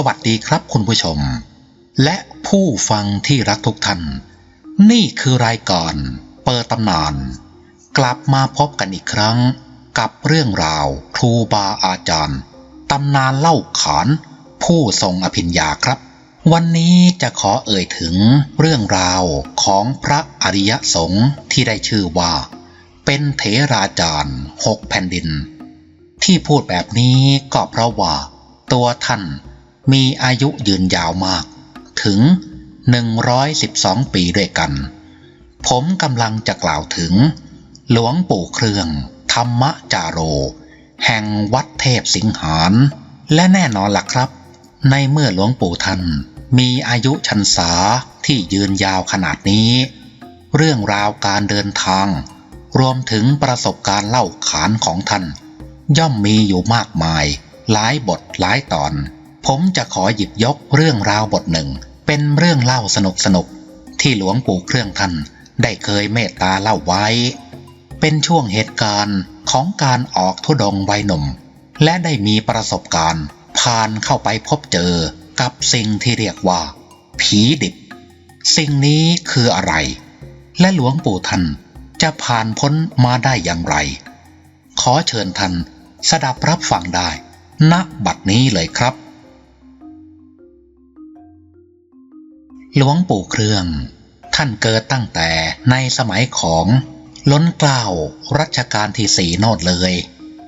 สวัสดีครับคุณผู้ชม และผู้ฟังที่รักทุกท่าน นี่คือรายการเปิดตำนาน กลับมาพบกันอีกครั้ง กับเรื่องราวครูบาอาจารย์ตำนานเล่าขานผู้ทรงอภิญญาครับ วันนี้จะขอเอ่ยถึงเรื่องราวของพระอริยสงฆ์ที่ได้ชื่อว่า เป็นเถราจารย์หกแผ่นดิน ที่พูดแบบนี้ก็เพราะว่าตัวท่าน มีอายุยืนยาวมาก ถึง 112 ปีด้วยกัน ผมกำลังจะกล่าวถึง หลวงปู่เครื่อง ธรรมจาโร แห่งวัดเทพสิงหารและแน่นอนล่ะครับ ในเมื่อหลวงปู่ท่านมีอายุชันษาที่ยืนยาวขนาดนี้ เรื่องราวการเดินทาง รวมถึงประสบการณ์เล่าขานของท่าน ย่อมมีอยู่มากมาย หลายบทหลายตอน ผมจะขอหยิบยกเรื่องราวบทหนึ่ง เป็นเรื่องเล่าสนุกสนุกๆที่หลวงปู่เครื่องท่านได้เคยเมตตาเล่าไว้ เป็นช่วงเหตุการณ์ของการออกทุดงวัยหนุ่ม และได้มีประสบการณ์ ผ่านเข้าไปพบเจอกับสิ่งที่เรียกว่า ผีดิบ สิ่งนี้คืออะไร และหลวงปู่ท่านจะผ่านพ้นมาได้อย่างไร ขอเชิญท่านสดับรับฟังได้ณบัดนี้เลยครับ หลวงปู่เครื่อง ท่านเกิดตั้งแต่ในสมัยของล้นเกล้ารัชกาลที่สี่โนดเลย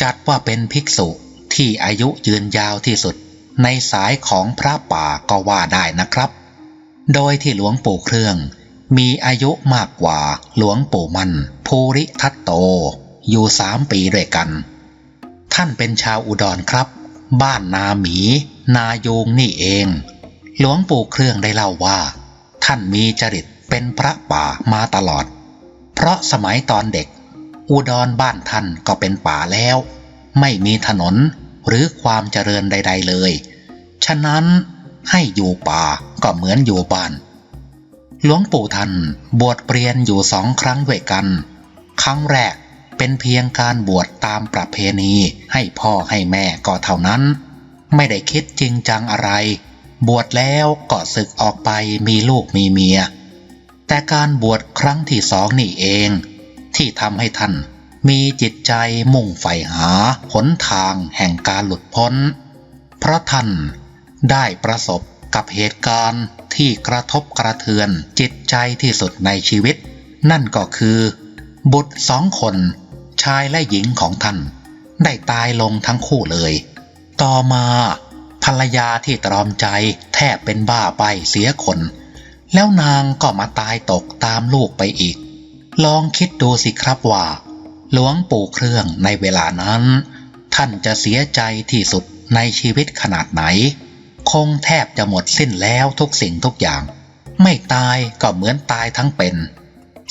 จัดว่าเป็นภิกษุที่อายุยืนยาวที่สุดในสายของพระป่าก็ว่าได้นะครับ โดยที่หลวงปู่เครื่อง มีอายุมากกว่าหลวงปู่มันภูริทัตโต อยู่สามปีด้วยกัน ท่านเป็นชาวอุดรครับ บ้านนาหมี นายงนี่เอง หลวงปู่เครื่องได้เล่าว่า ท่านมีจริตเป็นพระป่ามาตลอด เพราะสมัยตอนเด็ก อุดรบ้านท่านก็เป็นป่าแล้ว ไม่มีถนนหรือความเจริญใด ๆเลย ฉะนั้นให้อยู่ป่าก็เหมือนอยู่บ้าน หลวงปู่ท่านบวชเปลี่ยนอยู่สองครั้งด้วยกัน ครั้งแรกเป็นเพียงการบวชตามประเพณีให้พ่อให้แม่ก็เท่านั้น ไม่ได้คิดจริงจังอะไร บวชแล้วก็ศึกออกไปมีลูกมีเมีย แต่การบวชครั้งที่สองนี่เอง ที่ทำให้ท่านมีจิตใจมุ่งใฝ่หาหนทางแห่งการหลุดพ้น เพราะท่านได้ประสบกับเหตุการณ์ที่กระทบกระเทือนจิตใจที่สุดในชีวิต นั่นก็คือ บุตรสองคนชายและหญิงของท่าน ได้ตายลงทั้งคู่เลย ต่อมา ภรรยาที่ตรอมใจแทบเป็นบ้าไปเสียคน แล้วนางก็มาตายตกตามลูกไปอีก ลองคิดดูสิครับว่า หลวงปู่เครื่องในเวลานั้น ท่านจะเสียใจที่สุดในชีวิตขนาดไหน คงแทบจะหมดสิ้นแล้วทุกสิ่งทุกอย่าง ไม่ตายก็เหมือนตายทั้งเป็น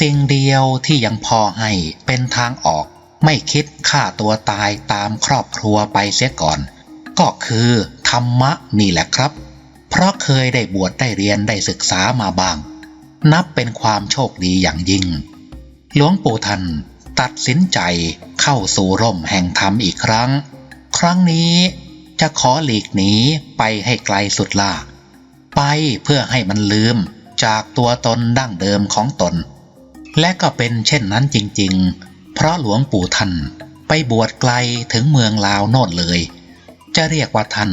สิ่งเดียวที่ยังพอให้เป็นทางออก ไม่คิดฆ่าตัวตายตามครอบครัวไปเสียก่อน ก็คือ รรมะนี่แหละครับ เพราะเคยได้บวชได้เรียนได้ศึกษามาบ้าง นับเป็นความโชคดีอย่างยิ่ง หลวงปู่ทันตัดสินใจเข้าสู่ร่มแห่งธรรมอีกครั้ง ครั้งนี้จะขอหลีกหนีไปให้ไกลสุดล่าไปเพื่อให้มันลืมจากตัวตนดั้งเดิมของตน และก็เป็นเช่นนั้นจริงๆ เพราะหลวงปู่ท่านไปบวชไกลถึงเมืองลาวโน่นเลย จะเรียกว่าท่าน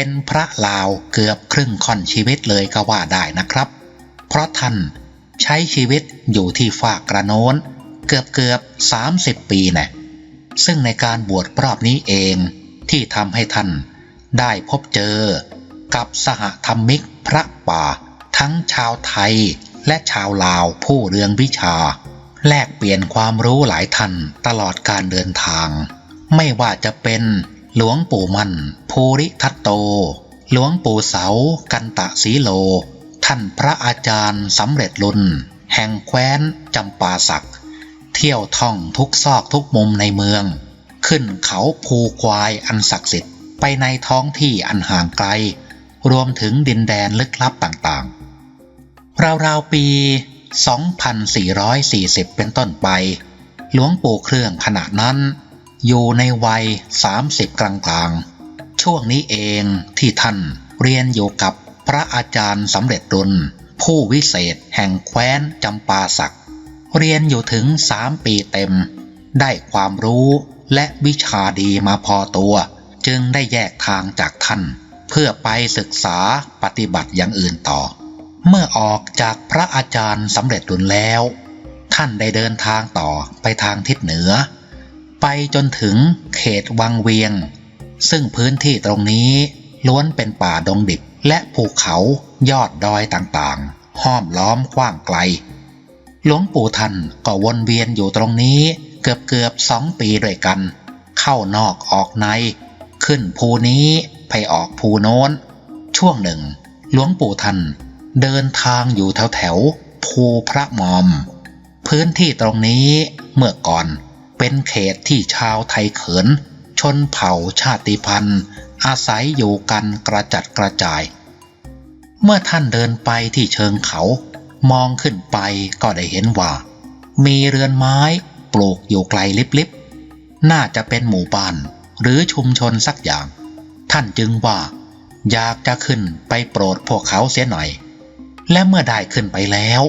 เป็นพระลาวเกือบครึ่งค่อนชีวิตเลยก็ว่าได้นะครับ เพราะท่านใช้ชีวิตอยู่ที่ฝากกระโน้น เกือบเกือบสามสิบปีน่ซึ่งในการบวชรอบนี้เองที่ทำให้ท่านได้พบเจอกับสหธรรมิกพระป่า ทั้งชาวไทยและชาวลาวผู้เรืองวิชา แลกเปลี่ยนความรู้หลายท่านตลอดการเดินทาง ไม่ว่าจะเป็น หลวงปู่มันภูริทัตโต หลวงปู่เสา กันตะสีโล ท่านพระอาจารย์สำเร็จลุนแห่งแคว้นจำปาสัก เที่ยวท่องทุกซอกทุกมุมในเมือง ขึ้นเขาภูควายอันศักดิ์สิทธิ์ไปในท้องที่อันห่างไกล รวมถึงดินแดนลึกลับต่างๆ ราวๆปี 2440 เป็นต้นไป หลวงปู่เครื่องขณะนั้น อยู่ในวัย 30 กลางๆ ช่วงนี้เองที่ท่านเรียนอยู่กับพระอาจารย์สำเร็จรุนผู้วิเศษแห่งแคว้นจำปาสัก เรียนอยู่ถึงสามปีเต็ม ได้ความรู้และวิชาดีมาพอตัว จึงได้แยกทางจากท่าน เพื่อไปศึกษาปฏิบัติอย่างอื่นต่อ เมื่อออกจากพระอาจารย์สำเร็จรุนแล้ว ท่านได้เดินทางต่อไปทางทิศเหนือ ไปจนถึงเขตวังเวียง ซึ่งพื้นที่ตรงนี้ล้วนเป็นป่าดงดิบและภูเขายอดดอยต่างๆ ห้อมล้อมกว้างไกล หลวงปู่ท่านก็วนเวียนอยู่ตรงนี้เกือบเกือบสองปีด้วยกัน เข้านอกออกใน ขึ้นภูนี้ไปออกภูโน้น ช่วงหนึ่ง หลวงปู่ท่านเดินทางอยู่แถวแถวภูพระมอม พื้นที่ตรงนี้เมื่อก่อน เป็นเขตที่ชาวไทยเขิน ชนเผ่าชาติพันธุ์ อาศัยอยู่กันกระจัดกระจาย เมื่อท่านเดินไปที่เชิงเขา มองขึ้นไปก็ได้เห็นว่า มีเรือนไม้ปลูกอยู่ไกลลิบๆ น่าจะเป็นหมู่บ้านหรือชุมชนสักอย่าง ท่านจึงว่า อยากจะขึ้นไปโปรดพวกเขาเสียหน่อย และเมื่อได้ขึ้นไปแล้ว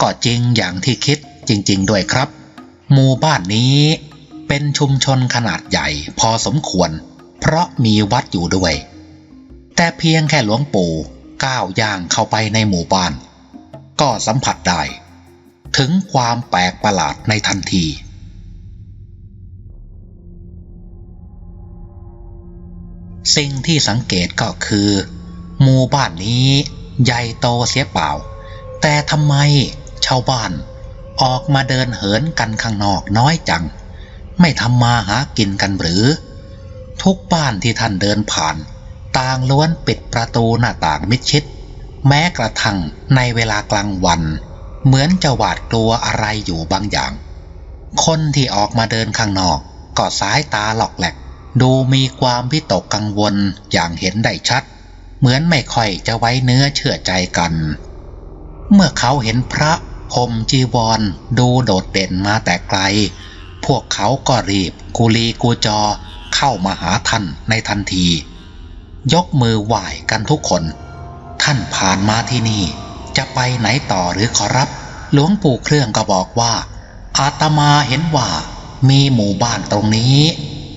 ก็จริงอย่างที่คิดจริง ๆ ด้วยครับ หมู่บ้านนี้เป็นชุมชนขนาดใหญ่พอสมควร เพราะมีวัดอยู่ด้วย แต่เพียงแค่หลวงปู่ก้าวย่างเข้าไปในหมู่บ้าน ก็สัมผัสได้ ถึงความแปลกประหลาดในทันที สิ่งที่สังเกตก็คือ หมู่บ้านนี้ใหญ่โตเสียเปล่า แต่ทำไมชาวบ้าน ออกมาเดินเหินกันข้างนอกน้อยจัง ไม่ทำมาหากินกันหรือ ทุกบ้านที่ท่านเดินผ่าน ต่างล้วนปิดประตูหน้าต่างมิดชิด แม้กระทั่งในเวลากลางวัน เหมือนจะหวาดกลัวอะไรอยู่บางอย่าง คนที่ออกมาเดินข้างนอกก็สายตาหลอกแหลก ดูมีความวิตกกังวลอย่างเห็นได้ชัด เหมือนไม่ค่อยจะไว้เนื้อเชื่อใจกัน เมื่อเขาเห็นพระ ห่มจีวรดูโดดเด่นมาแต่ไกล พวกเขาก็รีบกุลีกูจอเข้ามาหาท่านในทันที ยกมือไหว้กันทุกคน ท่านผ่านมาที่นี่ จะไปไหนต่อหรือขอรับ หลวงปู่เครื่องก็บอกว่า อาตมาเห็นว่ามีหมู่บ้านตรงนี้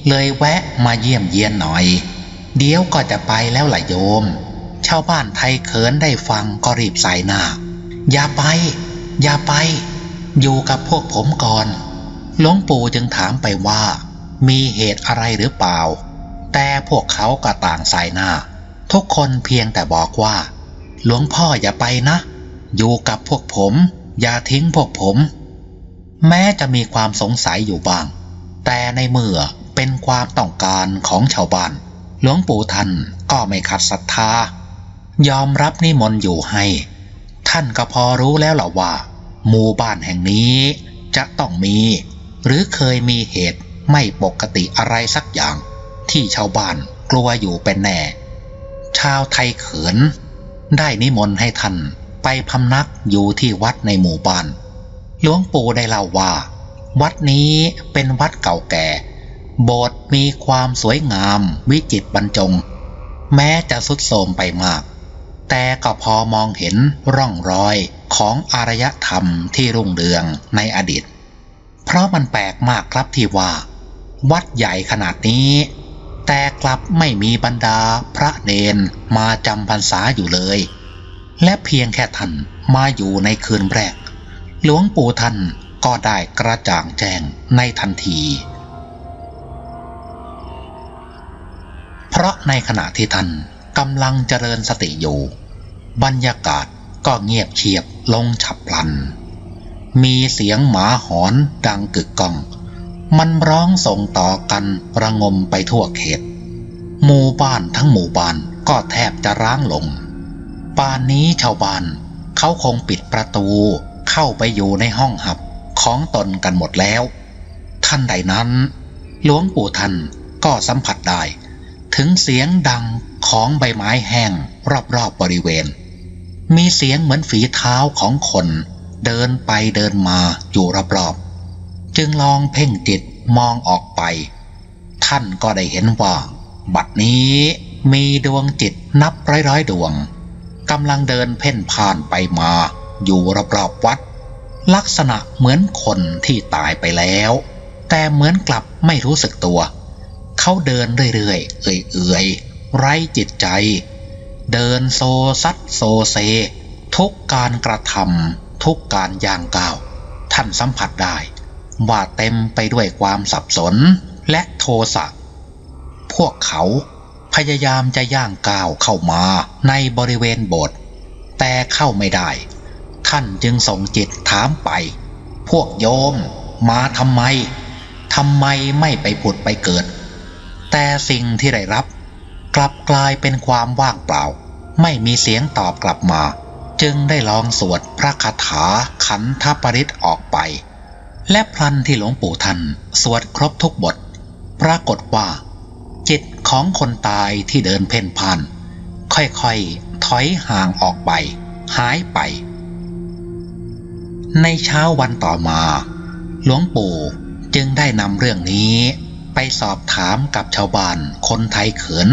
เลยแวะมาเยี่ยมเยียนหน่อย เดี๋ยวก็จะไปแล้วล่ะโยม ชาวบ้านไทยเขินได้ฟังก็รีบใส่หน้าอย่าไป อย่าไป อยู่กับพวกผมก่อน หลวงปู่จึงถามไปว่า มีเหตุอะไรหรือเปล่า แต่พวกเขาก็ต่างใส่หน้า ทุกคนเพียงแต่บอกว่า หลวงพ่ออย่าไปนะ อยู่กับพวกผม อย่าทิ้งพวกผม แม้จะมีความสงสัยอยู่บ้าง แต่ในเมื่อเป็นความต้องการของชาวบ้าน หลวงปู่ท่านก็ไม่ขัดศรัทธายอมรับนิมนต์อยู่ให้ ท่านก็พอรู้แล้วล่ะว่า หมู่บ้านแห่งนี้จะต้องมี หรือเคยมีเหตุไม่ปกติอะไรสักอย่าง ที่ชาวบ้านกลัวอยู่เป็นแน่ ชาวไทยเขิน ได้นิมนต์ให้ท่านไปพำนักอยู่ที่วัดในหมู่บ้าน หลวงปู่ได้เล่าว่า วัดนี้เป็นวัดเก่าแก่ โบสถ์มีความสวยงามวิจิตรบรรจง แม้จะสุดโทรมไปมาก แต่ก็พอมองเห็นร่องรอย ของอารยธรรมที่รุ่งเรืองในอดีต เพราะมันแปลกมากครับที่ว่า วัดใหญ่ขนาดนี้ แต่กลับไม่มีบรรดาพระเนนมาจำพรรษาอยู่เลย และเพียงแค่ท่านมาอยู่ในคืนแรก หลวงปู่ท่านก็ได้กระจ่างแจ้งในทันทีเพราะในขณะที่ท่านกำลังเจริญสติอยู่ บรรยากาศ ก็เงียบเชียบลงฉับพลัน มีเสียงหมาหอนดังกึกก้อง มันร้องส่งต่อกันระงมไปทั่วเขต หมู่บ้านทั้งหมู่บ้านก็แทบจะร้างลง ป่านนี้ชาวบ้านเขาคงปิดประตูเข้าไปอยู่ในห้องหับของตนกันหมดแล้ว ท่านใดนั้น หลวงปู่ท่านก็สัมผัสได้ ถึงเสียงดังของใบไม้แห้งรอบๆบบริเวณ มีเสียงเหมือนฝีเท้าของคนเดินไปเดินมาอยู่รอบๆจึงลองเพ่งจิตมองออกไป ท่านก็ได้เห็นว่า บัดนี้มีดวงจิตนับร้อยๆดวงกำลังเดินเพ่นพ่านไปมาอยู่รอบๆวัด ลักษณะเหมือนคนที่ตายไปแล้ว แต่เหมือนกลับไม่รู้สึกตัว เขาเดินเรื่อยๆ เอื่อยๆ ไร้จิตใจ เดินโซซัดโซเซ ทุกการกระทำทุกการย่างก้าว ท่านสัมผัสได้ ว่าเต็มไปด้วยความสับสนและโทสะพวกเขาพยายามจะย่างก้าวเข้ามาในบริเวณโบสถ์แต่เข้าไม่ได้ ท่านจึงส่งจิตถามไป พวกโยมมาทำไมทำไมไม่ไปผุดไปเกิด แต่สิ่งที่ได้รับ ลับกลายเป็นความว่างเปล่า ไม่มีเสียงตอบกลับมา จึงได้ลองสวดพระคาถาขันธปริตออกไป และพลันที่หลวงปู่ท่านสวดครบทุกบท ปรากฏว่า จิตของคนตายที่เดินเพ่นพ่าน ค่อยๆ ถอยห่างออกไป หายไป ในเช้าวันต่อมา หลวงปู่จึงได้นำเรื่องนี้ไปสอบถามกับชาวบ้านคนไทยเขิน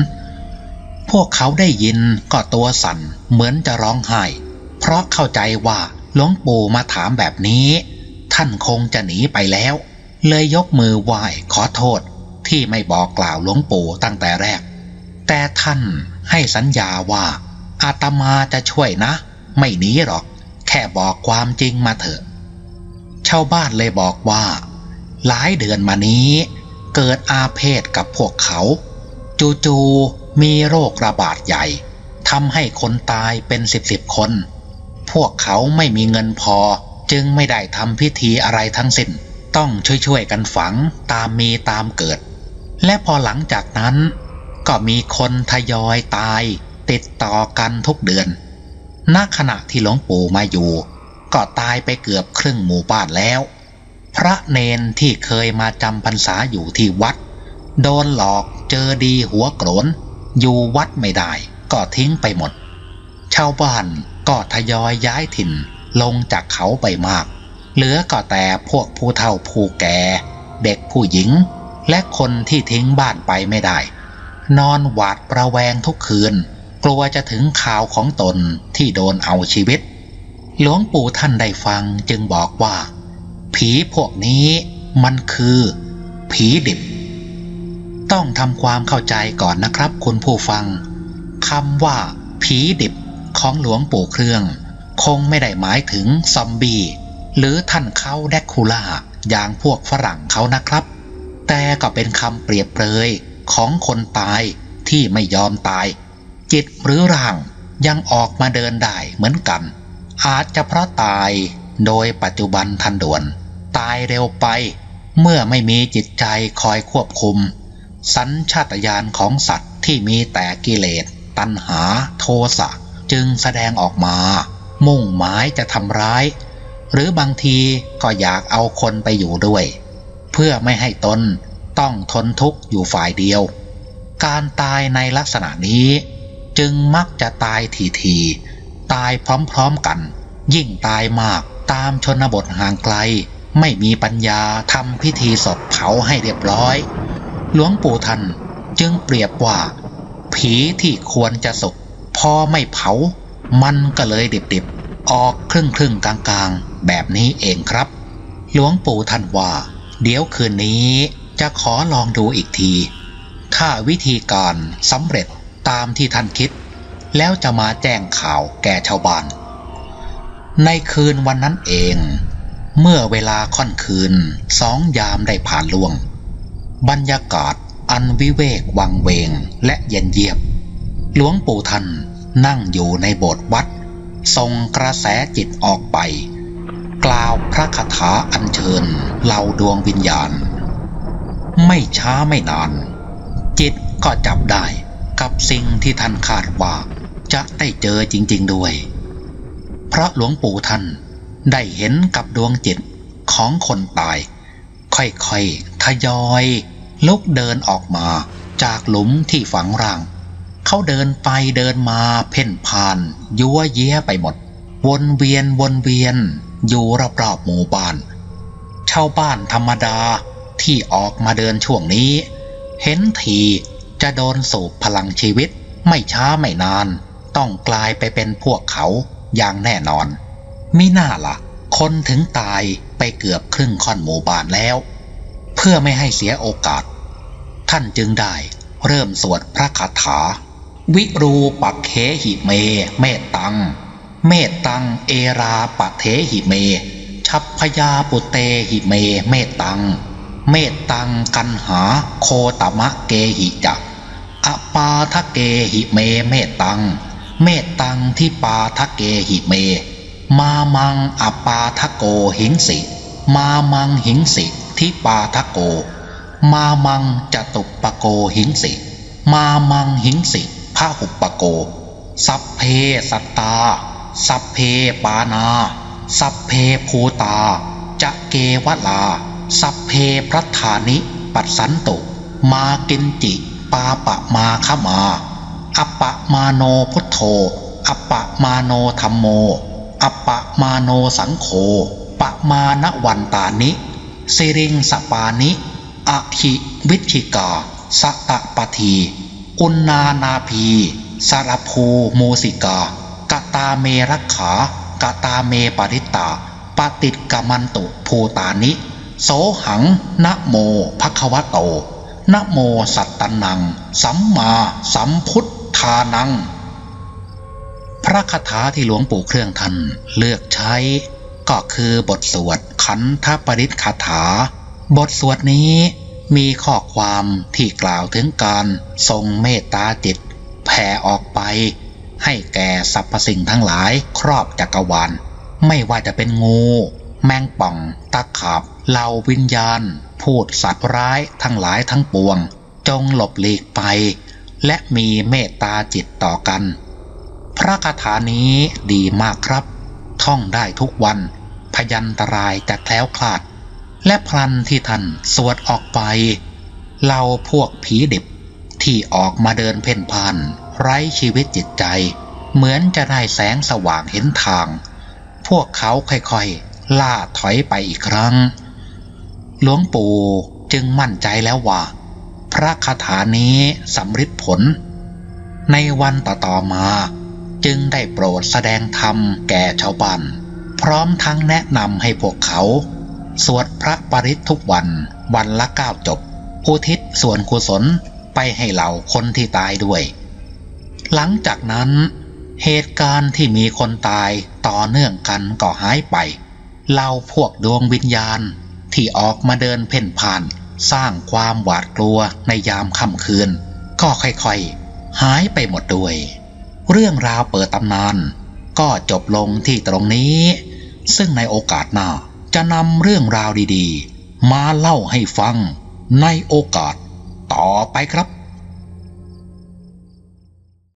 พวกเขาได้ยินก็ตัวสั่นเหมือนจะร้องไห้ เพราะเข้าใจว่าหลวงปู่มาถามแบบนี้ ท่านคงจะหนีไปแล้ว เลยยกมือไหว้ขอโทษที่ไม่บอกกล่าวหลวงปู่ตั้งแต่แรก แต่ท่านให้สัญญาว่าอาตมาจะช่วยนะ ไม่หนีหรอก แค่บอกความจริงมาเถอะชาวบ้านเลยบอกว่า หลายเดือนมานี้ เกิดอาเพศกับพวกเขา จู่ๆ มีโรคระบาดใหญ่ทำให้คนตายเป็นสิบสิบคน พวกเขาไม่มีเงินพอจึงไม่ได้ทำพิธีอะไรทั้งสิ้น ต้องช่วยๆกันฝังตามมีตามเกิด และพอหลังจากนั้น ก็มีคนทยอยตายติดต่อกันทุกเดือน ณ ขณะที่หลวงปู่มาอยู่ ก็ตายไปเกือบครึ่งหมู่บ้านแล้ว พระเนนที่เคยมาจำพรรษาอยู่ที่วัด โดนหลอกเจอดีหัวโกรน อยู่วัดไม่ได้ก็ทิ้งไปหมด ชาวบ้านก็ทยอยย้ายถิ่นลงจากเขาไปมาก เหลือก็แต่พวกผู้เฒ่าผู้แก่ เด็กผู้หญิง และคนที่ทิ้งบ้านไปไม่ได้ นอนหวาดประแวงทุกคืน กลัวจะถึงข่าวของตนที่โดนเอาชีวิต หลวงปู่ท่านได้ฟังจึงบอกว่า ผีพวกนี้มันคือ ผีดิบ ต้องทำความเข้าใจก่อนนะครับ คุณผู้ฟังคำว่า ผีดิบของหลวงปู่เครื่อง คงไม่ได้หมายถึงซอมบี้หรือท่านเขาแดกคูล่าอย่างพวกฝรั่งเขานะครับ แต่ก็เป็นคำเปรียบเปรยของคนตายที่ไม่ยอมตาย จิตหรือร่างยังออกมาเดินได้เหมือนกัน อาจจะเพราะตายโดยปัจจุบันทันด่วน ตายเร็วไปเมื่อไม่มีจิตใจคอยควบคุม สัญชาตญาณของสัตว์ที่มีแต่กิเลส ตัณหา โทสะจึงแสดงออกมา มุ่งหมายจะทำร้าย หรือบางทีก็อยากเอาคนไปอยู่ด้วย เพื่อไม่ให้ตนต้องทนทุกข์อยู่ฝ่ายเดียว การตายในลักษณะนี้ จึงมักจะตายทีๆตายพร้อมๆกัน ยิ่งตายมากตามชนบทห่างไกล ไม่มีปัญญาทำพิธีศพเผาให้เรียบร้อย หลวงปู่ท่านจึงเปรียบว่า ผีที่ควรจะสุกพอไม่เผา มันก็เลยดิบๆ ออกครึ่งครึ่งๆกลางๆ แบบนี้เองครับ หลวงปู่ท่านว่า เดี๋ยวคืนนี้จะขอลองดูอีกที ถ้าวิธีการสำเร็จตามที่ท่านคิด แล้วจะมาแจ้งข่าวแก่ชาวบ้าน ในคืนวันนั้นเอง เมื่อเวลาค่อนคืนสองยามได้ผ่านล่วง บรรยากาศอันวิเวกวังเวงและเย็นเยียบ หลวงปู่ท่านนั่งอยู่ในโบสถ์วัดส่งกระแสจิตออกไป กล่าวพระคาถาอัญเชิญเหล่าดวงวิญญาณ ไม่ช้าไม่นาน จิตก็จับได้กับสิ่งที่ท่านคาดว่าจะได้เจอจริง ๆด้วย เพราะหลวงปู่ท่านได้เห็นกับดวงจิตของคนตาย ค่อยๆ ทยอยลุกเดินออกมาจากหลุมที่ฝังร่าง เขาเดินไปเดินมาเพ่นพ่าน ยัวเย้ไปหมด วนเวียนวนเวียน อยู่รอบๆหมู่บ้านชาวบ้านธรรมดาที่ออกมาเดินช่วงนี้ เห็นทีจะโดนสูบพลังชีวิตไม่ช้าไม่นาน ต้องกลายไปเป็นพวกเขาอย่างแน่นอนมิน่าละ่ะ คนถึงตายไปเกือบครึ่งค่อนหมู่บ้านแล้ว พื่อไม่ให้เสียโอกาส ท่านจึงได้เริ่มสวดพระคาถา วิรูปักเขหิเม เมตตัง เมตตัง เอราปะเทหิเม ชัพพยาปุเตหิเม เมตตัง เมตตังกันหาโคตมะเกหิจักอปาทะเกหิเม เมตตัง เมตตังที่ปาทะเกหิเม มามังอปาทะโกหิงสิ มามังหิงสิ ที่ปาทะโก มามังจตุปโกหิงสิ มามังหิงสิพระหุปโก สัพเพสัตตา สัพเพปานา สัพเพภูตา จะเกวลา สัพเพพระธานิ ปัสสันตุ มากินจิ ปาปะมาขมา อัปปะมาโนพุทโธ อัปปะมาโนธรรมโม อัปปะมาโนสังโฆปะมาณวันตานิ สิริงสปานิอหิวิชิกาสะตะปทีอุณนานาพีสารภูมูสิกากตาเมรักขากตาเมปริตตาปฏิกมันตุภูตานิ โสหังนะโมภควะโตนะโมสัตตนัง สัมมาสัมพุทธานัง พระคาถาที่หลวงปู่เครื่องท่านเลือกใช้ก็คือบทสวด ขันธปริศคาถา บทสวดนี้มีข้อความที่กล่าวถึงการทรงเมตตาจิต แผ่ออกไป ให้แก่สรรพสิ่งทั้งหลายครอบจักรวาลไม่ว่าจะเป็นงู แมงป่องตะขาบเหล่าวิญญาณ พูดสัตว์ร้ายทั้งหลายทั้งปวง จงหลบหลีกไป และมีเมตตาจิตต่อกัน พระคาถานี้ดีมากครับ ท่องได้ทุกวัน พยันตรายจะแคล้วคลาด และพลันที่ท่านสวดออกไปเราพวกผีดิบที่ออกมาเดินเพ่นพ่าน ไร้ชีวิตจิตใจ เหมือนจะได้แสงสว่างเห็นทาง พวกเขาค่อยๆ ล่าถอยไปอีกครั้ง หลวงปู่จึงมั่นใจแล้วว่า พระคาถานี้สำฤทธิ์ผล ในวันต่อๆมา จึงได้โปรดแสดงธรรมแก่ชาวบ้าน พร้อมทั้งแนะนำให้พวกเขา สวดพระปริตทุกวันวันละเก้าจบ อุทิศส่วนกุศลไปให้เหล่าคนที่ตายด้วย หลังจากนั้น เหตุการณ์ที่มีคนตายต่อเนื่องกันก็หายไปเหล่าพวกดวงวิญญาณที่ออกมาเดินเพ่นพ่าน สร้างความหวาดกลัวในยามค่ำคืน ก็ค่อยๆ หายไปหมดด้วย เรื่องราวเปิดตำนาน ก็จบลงที่ตรงนี้ ซึ่งในโอกาสหน้าจะนำเรื่องราวดีๆ มาเล่าให้ฟังในโอกาสต่อไปครับ